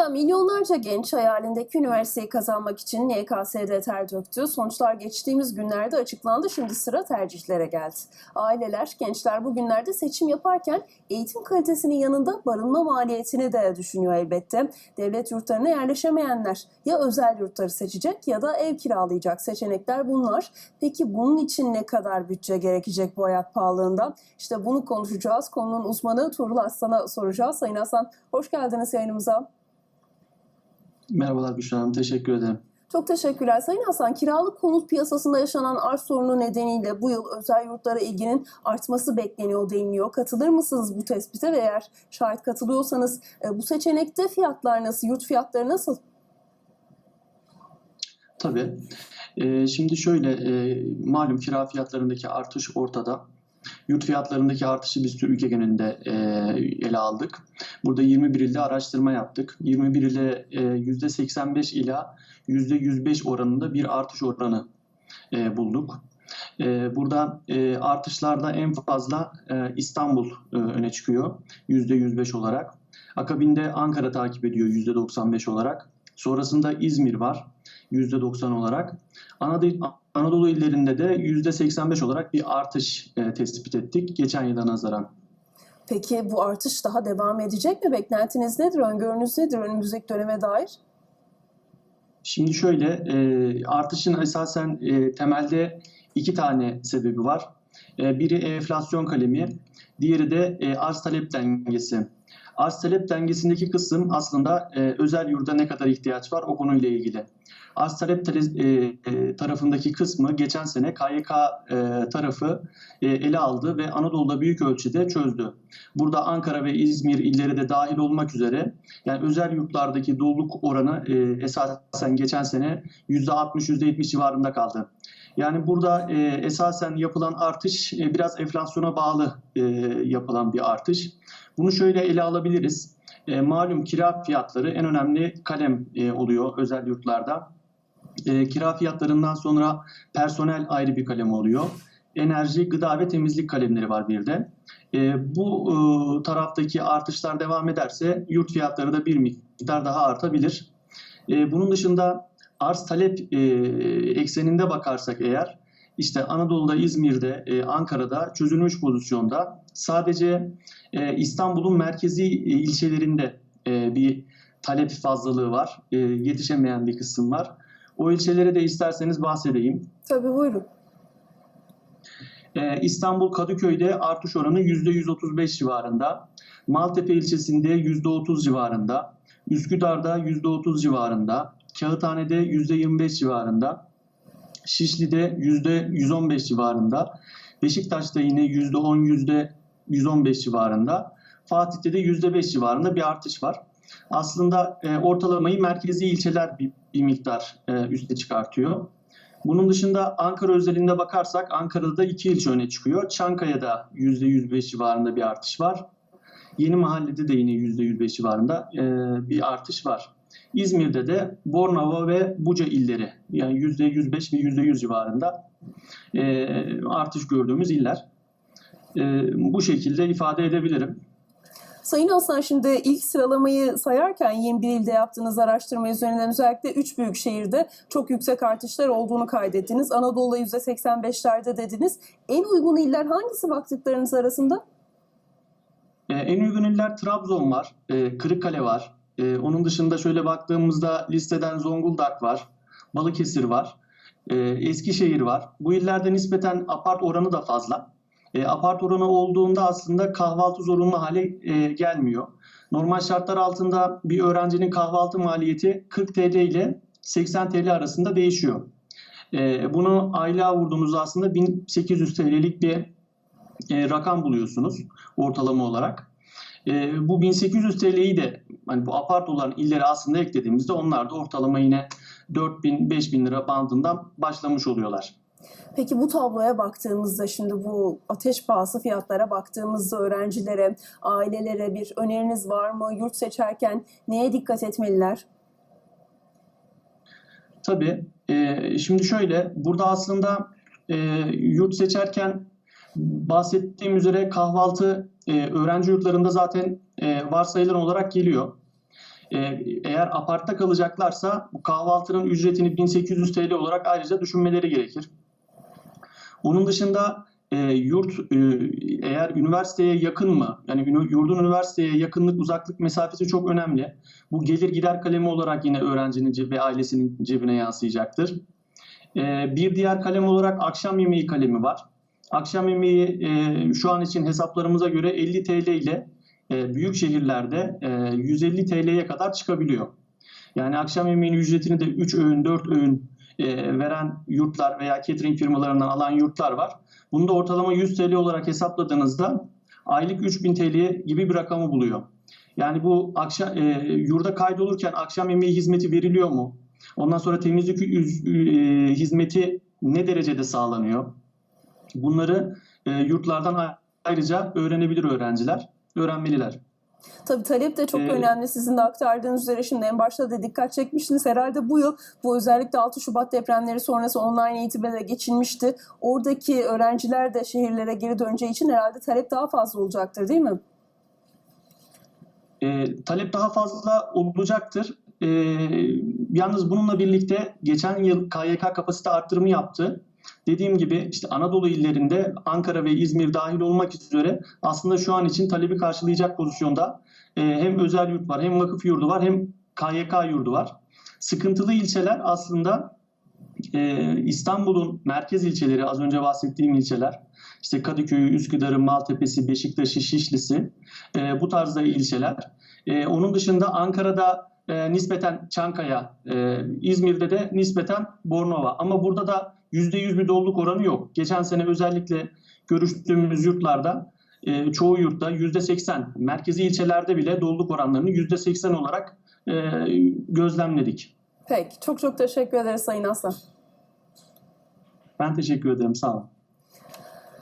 Efendim milyonlarca genç hayalindeki üniversiteyi kazanmak için YKS'de ter döktü. Sonuçlar geçtiğimiz günlerde açıklandı. Şimdi sıra tercihlere geldi. Aileler, gençler bu günlerde seçim yaparken eğitim kalitesinin yanında barınma maliyetini de düşünüyor elbette. Devlet yurtlarına yerleşemeyenler ya özel yurtları seçecek ya da ev kiralayacak seçenekler bunlar. Peki bunun için ne kadar bütçe gerekecek bu hayat pahalılığında? İşte bunu konuşacağız. Konunun uzmanı Tuğrul Aslan'a soracağız. Sayın Aslan hoş geldiniz yayınımıza. Merhabalar Büşra Hanım, teşekkür ederim. Çok teşekkürler. Sayın Hasan, kiralık konut piyasasında yaşanan arz sorunu nedeniyle bu yıl özel yurtlara ilginin artması bekleniyor deniliyor. Katılır mısınız bu tespite ve eğer şayet katılıyorsanız e, bu seçenekte fiyatlar nasıl, yurt fiyatları nasıl? Tabii. Ee, şimdi şöyle, e, malum kira fiyatlarındaki artış ortada. Yurt fiyatlarındaki artışı biz Türkiye genelinde e, ele aldık. Burada 21 ilde araştırma yaptık. 21 ile e, %85 ila %105 oranında bir artış oranı e, bulduk. E, burada e, artışlarda en fazla e, İstanbul öne çıkıyor %105 olarak. Akabinde Ankara takip ediyor %95 olarak. Sonrasında İzmir var %90 olarak. Anadolu, illerinde de %85 olarak bir artış e, tespit ettik geçen yıla nazaran. Peki bu artış daha devam edecek mi? Beklentiniz nedir, öngörünüz nedir önümüzdeki döneme dair? Şimdi şöyle, e, artışın esasen e, temelde iki tane sebebi var. E, biri enflasyon kalemi, diğeri de e, arz talep dengesi. Arz talep dengesindeki kısım aslında e, özel yurda ne kadar ihtiyaç var o konuyla ilgili. Arz talep e, e, tarafındaki kısmı geçen sene KYK e, tarafı ele aldı ve Anadolu'da büyük ölçüde çözdü. Burada Ankara ve İzmir illeri de dahil olmak üzere yani özel yurtlardaki doluluk oranı esasen geçen sene %60-%70 civarında kaldı. Yani burada e, esasen yapılan artış e, biraz enflasyona bağlı e, yapılan bir artış. Bunu şöyle ele alabiliriz. E, malum kira fiyatları en önemli kalem e, oluyor özel yurtlarda. E, kira fiyatlarından sonra personel ayrı bir kalem oluyor. Enerji, gıda ve temizlik kalemleri var bir de. E, bu e, taraftaki artışlar devam ederse yurt fiyatları da bir miktar daha artabilir. E, bunun dışında arz talep e, ekseninde bakarsak eğer işte Anadolu'da, İzmir'de, e, Ankara'da çözülmüş pozisyonda sadece e, İstanbul'un merkezi e, ilçelerinde e, bir talep fazlalığı var. E, yetişemeyen bir kısım var. O ilçelere de isterseniz bahsedeyim. Tabii buyurun. Ee, İstanbul Kadıköy'de artış oranı %135 civarında. Maltepe ilçesinde %30 civarında. Üsküdar'da %30 civarında. Kağıthane'de %25 civarında. Şişli'de %115 civarında. Beşiktaş'ta yine %10, %115 civarında. Fatih'te de %5 civarında bir artış var. Aslında e, ortalamayı merkezi ilçeler bir, bir miktar e, üste çıkartıyor. Bunun dışında Ankara özelinde bakarsak Ankara'da da iki ilçe öne çıkıyor. Çankaya'da %105 civarında bir artış var. Yeni Mahalle'de de yine %105 civarında e, bir artış var. İzmir'de de Bornova ve Buca illeri yani %105 ve %100 civarında e, artış gördüğümüz iller. E, bu şekilde ifade edebilirim. Sayın Aslan şimdi ilk sıralamayı sayarken 21 ilde yaptığınız araştırma üzerinden özellikle 3 büyük şehirde çok yüksek artışlar olduğunu kaydettiniz. Anadolu'da %85'lerde dediniz. En uygun iller hangisi baktıklarınız arasında? Ee, en uygun iller Trabzon var, e, Kırıkkale var. E, onun dışında şöyle baktığımızda listeden Zonguldak var, Balıkesir var, e, Eskişehir var. Bu illerde nispeten apart oranı da fazla. E, apart oranı olduğunda aslında kahvaltı zorunlu hale e, gelmiyor. Normal şartlar altında bir öğrencinin kahvaltı maliyeti 40 TL ile 80 TL arasında değişiyor. E, bunu aylığa vurduğunuzda aslında 1800 TL'lik bir e, rakam buluyorsunuz ortalama olarak. E, bu 1800 TL'yi de hani bu apart olan illeri aslında eklediğimizde onlar da ortalama yine 4000-5000 lira bandından başlamış oluyorlar. Peki bu tabloya baktığımızda şimdi bu ateş pahası fiyatlara baktığımızda öğrencilere, ailelere bir öneriniz var mı? Yurt seçerken neye dikkat etmeliler? Tabii. E, şimdi şöyle, burada aslında e, yurt seçerken bahsettiğim üzere kahvaltı e, öğrenci yurtlarında zaten e, varsayılan olarak geliyor. e, eğer apartta kalacaklarsa bu kahvaltının ücretini 1800 TL olarak ayrıca düşünmeleri gerekir. Onun dışında e, yurt e, eğer üniversiteye yakın mı? Yani yurdun üniversiteye yakınlık uzaklık mesafesi çok önemli. Bu gelir gider kalemi olarak yine öğrencinin ve ailesinin cebine yansıyacaktır. E, bir diğer kalem olarak akşam yemeği kalemi var. Akşam yemeği e, şu an için hesaplarımıza göre 50 TL ile e, büyük şehirlerde e, 150 TL'ye kadar çıkabiliyor. Yani akşam yemeğinin ücretini de 3 öğün, 4 öğün e, veren yurtlar veya catering firmalarından alan yurtlar var. Bunu da ortalama 100 TL olarak hesapladığınızda aylık 3000 TL gibi bir rakamı buluyor. Yani bu akşam e, yurda kaydolurken akşam yemeği hizmeti veriliyor mu? Ondan sonra temizlik e, hizmeti ne derecede sağlanıyor? Bunları e, yurtlardan ayrıca öğrenebilir öğrenciler, öğrenmeliler. Tabii talep de çok Ee, önemli. Sizin de aktardığınız üzere şimdi en başta da dikkat çekmiştiniz. Herhalde bu yıl bu özellikle 6 Şubat depremleri sonrası online eğitime de geçilmişti. Oradaki öğrenciler de şehirlere geri döneceği için herhalde talep daha fazla olacaktır değil mi? E, talep daha fazla olacaktır. E, yalnız bununla birlikte geçen yıl KYK kapasite arttırımı yaptı. Dediğim gibi işte Anadolu illerinde Ankara ve İzmir dahil olmak üzere aslında şu an için talebi karşılayacak pozisyonda e, hem özel yurt var hem vakıf yurdu var hem KYK yurdu var. Sıkıntılı ilçeler aslında e, İstanbul'un merkez ilçeleri az önce bahsettiğim ilçeler işte Kadıköy'ü, Üsküdar'ı, Maltepe'si, Beşiktaş'ı, Şişli'si e, bu tarzda ilçeler. Onun dışında Ankara'da nispeten Çankaya, İzmir'de de nispeten Bornova. Ama burada da %100 bir doluluk oranı yok. Geçen sene özellikle görüştüğümüz yurtlarda e, çoğu yurtta %80, merkezi ilçelerde bile doluluk oranlarını %80 olarak e, gözlemledik. Peki. Çok çok teşekkür ederiz Sayın Aslan. Ben teşekkür ederim. Sağ olun.